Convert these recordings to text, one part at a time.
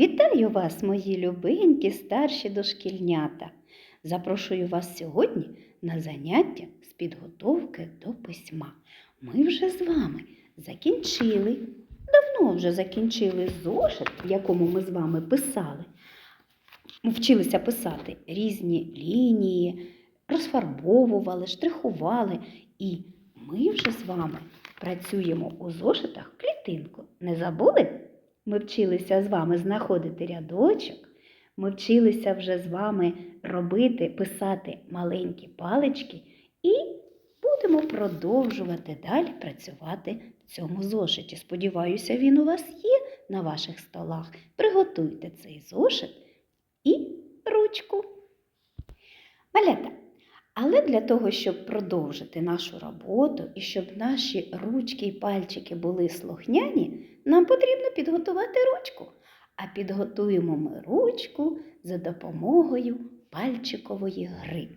Вітаю вас, мої любенькі старші дошкільнята. Запрошую вас сьогодні на заняття з підготовки до письма. Ми вже з вами закінчили, давно вже закінчили зошит, в якому ми з вами писали. Вчилися писати різні лінії, розфарбовували, штрихували. І ми вже з вами працюємо у зошитах клітинку. Не забули? Ми вчилися з вами знаходити рядочок. Ми вчилися вже з вами робити, писати маленькі палички і будемо продовжувати далі працювати в цьому зошиті. Сподіваюся, він у вас є на ваших столах. Приготуйте цей зошит і ручку. Малята, але для того, щоб продовжити нашу роботу і щоб наші ручки і пальчики були слухняні, нам потрібно підготувати ручку. А підготуємо ми ручку за допомогою пальчикової гри.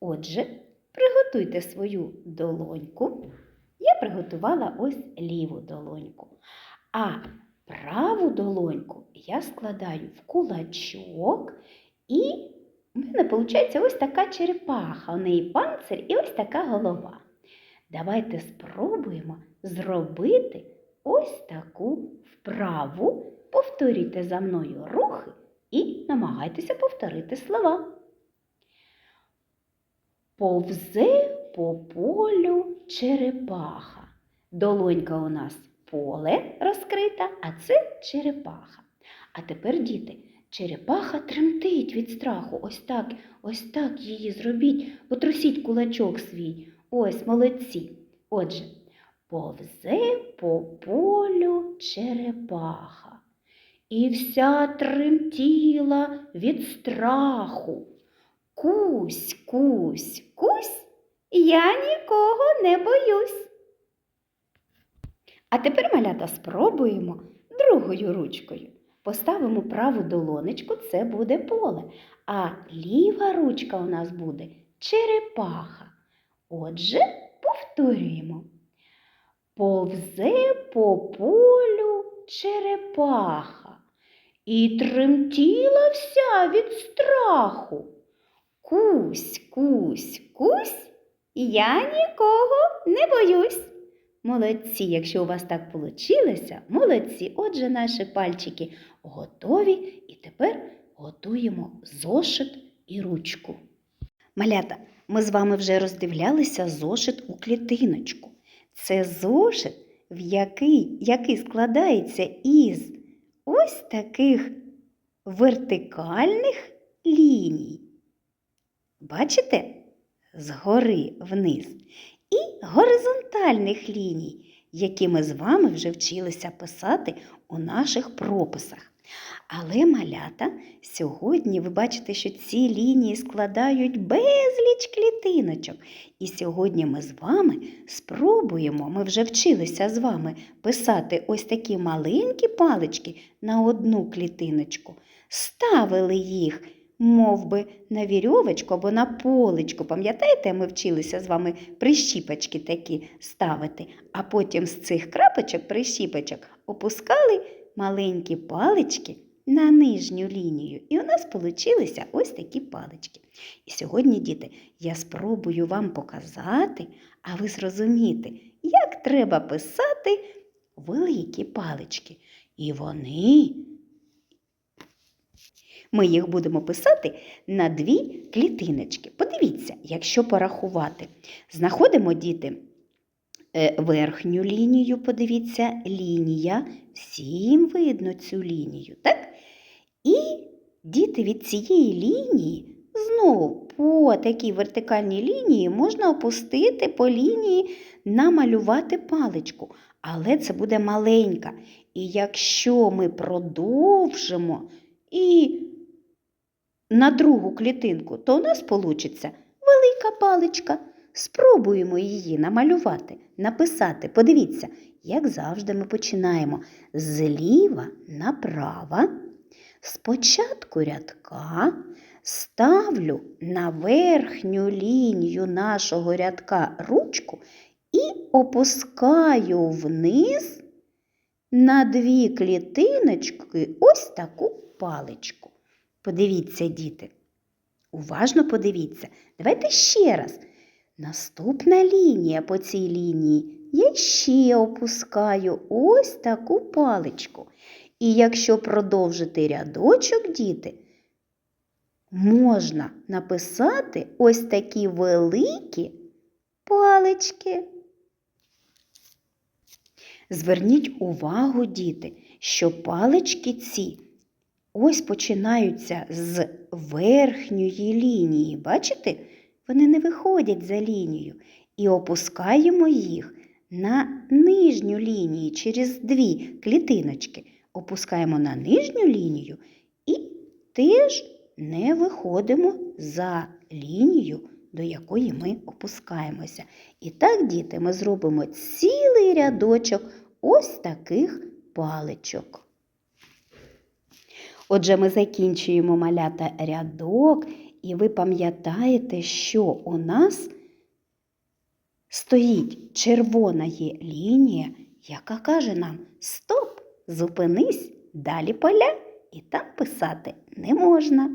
Отже, приготуйте свою долоньку. Я приготувала ось ліву долоньку. А праву долоньку я складаю в кулачок і у мене виходить ось така черепаха, у неї панцир і ось така голова. Давайте спробуємо зробити ось таку вправу. Повторюйте за мною рухи і намагайтеся повторити слова. Повзе по полю черепаха. Долонька у нас поле розкрита, а це черепаха. А тепер, діти, черепаха тремтить від страху. Ось так, ось так її зробіть. Потрусіть кулачок свій. Ось молодці. Отже, повзе по полю черепаха. І вся тремтіла від страху. Кусь, кусь, кусь, я нікого не боюсь. А тепер, малята, спробуємо другою ручкою. Поставимо праву долонечку, це буде поле, а ліва ручка у нас буде черепаха. Отже, повторюємо. Повзе по полю черепаха і тремтіла вся від страху. Кусь, кусь, кусь, я нікого не боюсь. Молодці, якщо у вас так вийшло, молодці. Отже, наші пальчики готові і тепер готуємо зошит і ручку. Малята, ми з вами вже роздивлялися зошит у клітиночку. Це зошит, в який, який складається із ось таких вертикальних ліній. Бачите? Згори вниз. І горизонтальних ліній, які ми з вами вже вчилися писати у наших прописах. Але малята, сьогодні ви бачите, що ці лінії складають безліч клітиночок. І сьогодні ми з вами спробуємо, ми вже вчилися з вами писати ось такі маленькі палички на одну клітиночку, ставили їх. Мов би на вірьовочку або на поличку. Пам'ятаєте, ми вчилися з вами прищіпочки такі ставити, а потім з цих крапочок, прищіпочок, опускали маленькі палички на нижню лінію. І у нас получилися ось такі палички. І сьогодні, діти, я спробую вам показати, а ви зрозумієте, як треба писати великі палички. І вони. Ми їх будемо писати на дві клітиночки. Подивіться, якщо порахувати, знаходимо діти е, верхню лінію, подивіться, лінія, всім видно цю лінію, так? І діти від цієї лінії знову по такій вертикальній лінії можна опустити по лінії, намалювати паличку. Але це буде маленька. І якщо ми продовжимо і на другу клітинку, то у нас вийде велика паличка. Спробуємо її намалювати, написати. Подивіться, як завжди ми починаємо зліва направо. Спочатку рядка ставлю на верхню лінію нашого рядка ручку і опускаю вниз на дві клітиночки ось таку паличку. Подивіться, діти. Уважно подивіться. Давайте ще раз. Наступна лінія по цій лінії. Я ще опускаю ось таку паличку. І якщо продовжити рядочок, діти, можна написати ось такі великі палички. Зверніть увагу, діти, що палички ці ось починаються з верхньої лінії. Бачите? Вони не виходять за лінію. І опускаємо їх на нижню лінію через дві клітиночки. Опускаємо на нижню лінію і теж не виходимо за лінію, до якої ми опускаємося. І так, діти, ми зробимо цілий рядочок ось таких паличок. Отже, ми закінчуємо малята рядок, і ви пам'ятаєте, що у нас стоїть червона лінія, яка каже нам Стоп, зупинись, далі поля, і там писати не можна.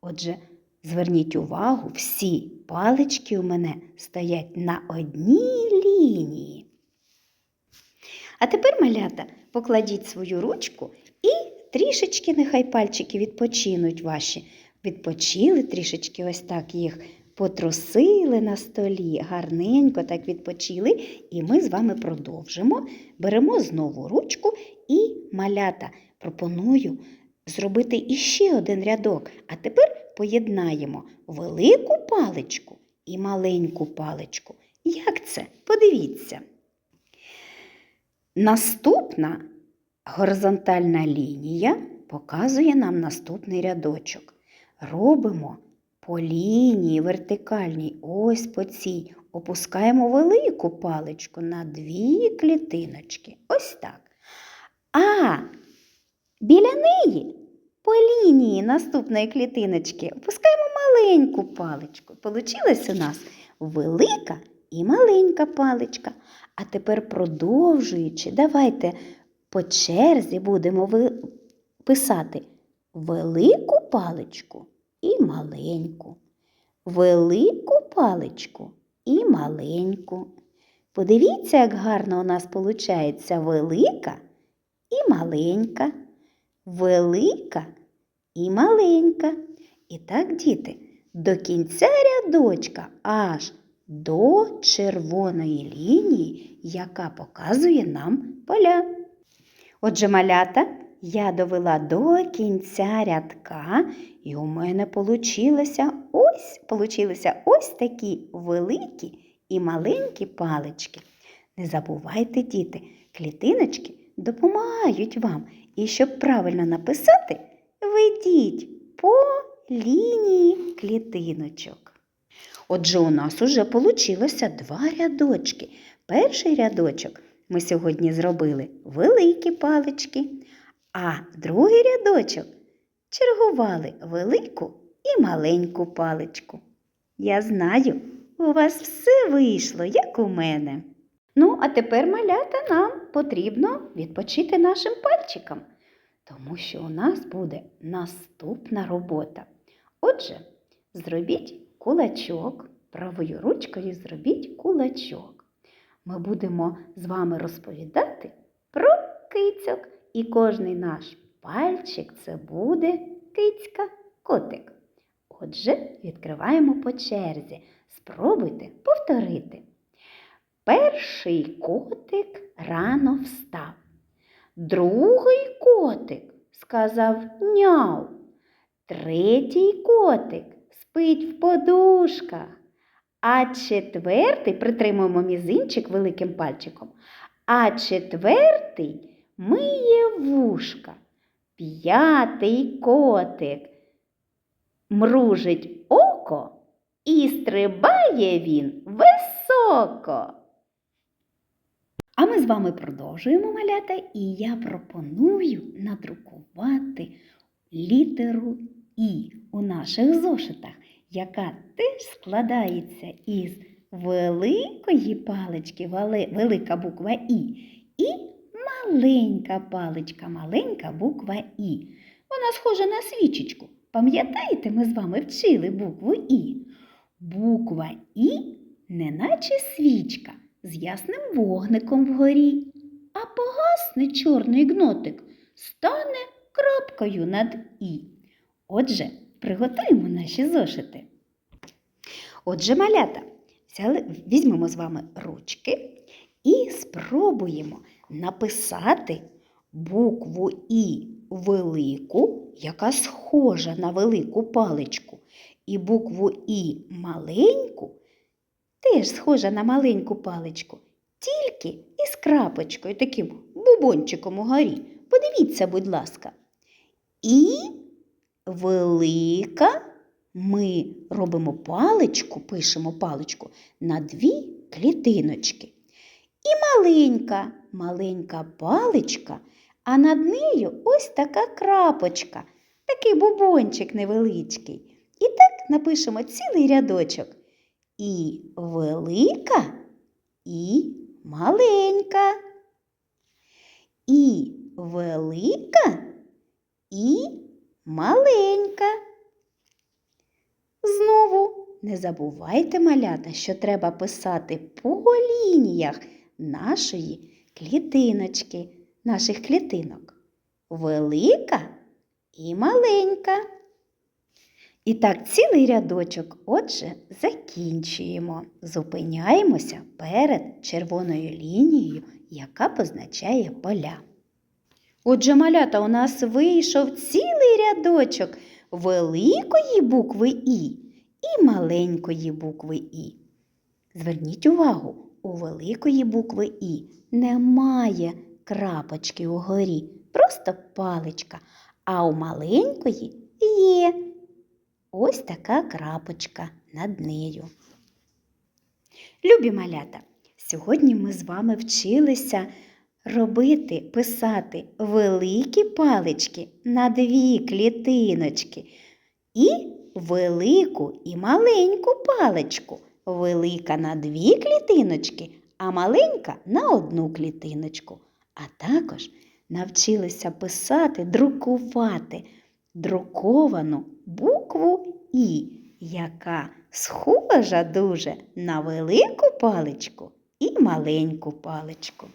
Отже, зверніть увагу, всі палички у мене стоять на одній лінії. А тепер, малята, покладіть свою ручку і трішечки нехай пальчики відпочинуть ваші. Відпочили трішечки ось так їх потрусили на столі, гарненько так відпочили, і ми з вами продовжимо. Беремо знову ручку і малята. Пропоную зробити іще один рядок. А тепер поєднаємо велику паличку і маленьку паличку. Як це? Подивіться. Наступна горизонтальна лінія показує нам наступний рядочок. Робимо по лінії вертикальній, ось по цій. Опускаємо велику паличку на дві клітиночки. Ось так. А біля неї по лінії наступної клітиночки опускаємо маленьку паличку. Получилась у нас велика і маленька паличка. А тепер продовжуючи, давайте по черзі будемо писати велику паличку і маленьку, велику паличку і маленьку. Подивіться, як гарно у нас виходить велика і маленька, велика і маленька. І так, діти, до кінця рядочка аж до червоної лінії, яка показує нам поля. Отже, малята, я довела до кінця рядка, і у мене получилося ось, получилися ось такі великі і маленькі палички. Не забувайте, діти, клітиночки допомагають вам. І щоб правильно написати, ведіть по лінії клітиночок. Отже, у нас уже получилося два рядочки. Перший рядочок ми сьогодні зробили великі палички, а другий рядочок чергували велику і маленьку паличку. Я знаю, у вас все вийшло, як у мене. Ну, а тепер, малята, нам потрібно відпочити нашим пальчикам, тому що у нас буде наступна робота. Отже, зробіть кулачок, правою ручкою зробіть кулачок. Ми будемо з вами розповідати про кицьок, і кожний наш пальчик це буде кицька котик. Отже, відкриваємо по черзі. Спробуйте повторити. Перший котик рано встав. Другий котик сказав няу. Третій котик спить в подушках. А четвертий, притримуємо мізинчик великим пальчиком, а четвертий миє вушка. П'ятий котик мружить око і стрибає він високо. А ми з вами продовжуємо малята, і я пропоную надрукувати літеру І у наших зошитах, яка теж складається із великої палички, велика буква І, і маленька паличка, маленька буква І. Вона схожа на свічечку. Пам'ятаєте, ми з вами вчили букву І? Буква І неначе свічка з ясним вогником вгорі, а погасне чорний гнотик, стане крапкою над І. Отже, приготуємо наші зошити. Отже, малята, взяли, візьмемо з вами ручки і спробуємо написати букву І велику, яка схожа на велику паличку, і букву І маленьку, теж схожа на маленьку паличку, тільки із крапочкою, таким бубончиком угорі. Подивіться, будь ласка. І велика ми робимо паличку, пишемо паличку на дві клітиночки. І маленька, маленька паличка, а над нею ось така крапочка, такий бубончик невеличкий. І так напишемо цілий рядочок. І велика, і маленька. І велика, і маленька. Знову не забувайте, малята, що треба писати по лініях нашої клітиночки, наших клітинок. Велика і маленька. І так, цілий рядочок, отже, закінчуємо. Зупиняємося перед червоною лінією, яка позначає поля. Отже, малята, у нас вийшов цілий рядочок великої букви І і маленької букви І. Зверніть увагу, у великої букви І немає крапочки угорі, просто паличка, а у маленької є ось така крапочка над нею. Любі малята, сьогодні ми з вами вчилися робити, писати великі палички на дві клітиночки і велику і маленьку паличку. Велика на дві клітиночки, а маленька на одну клітиночку. А також навчилися писати, друкувати друковану букву І, яка схожа дуже на велику паличку і маленьку паличку.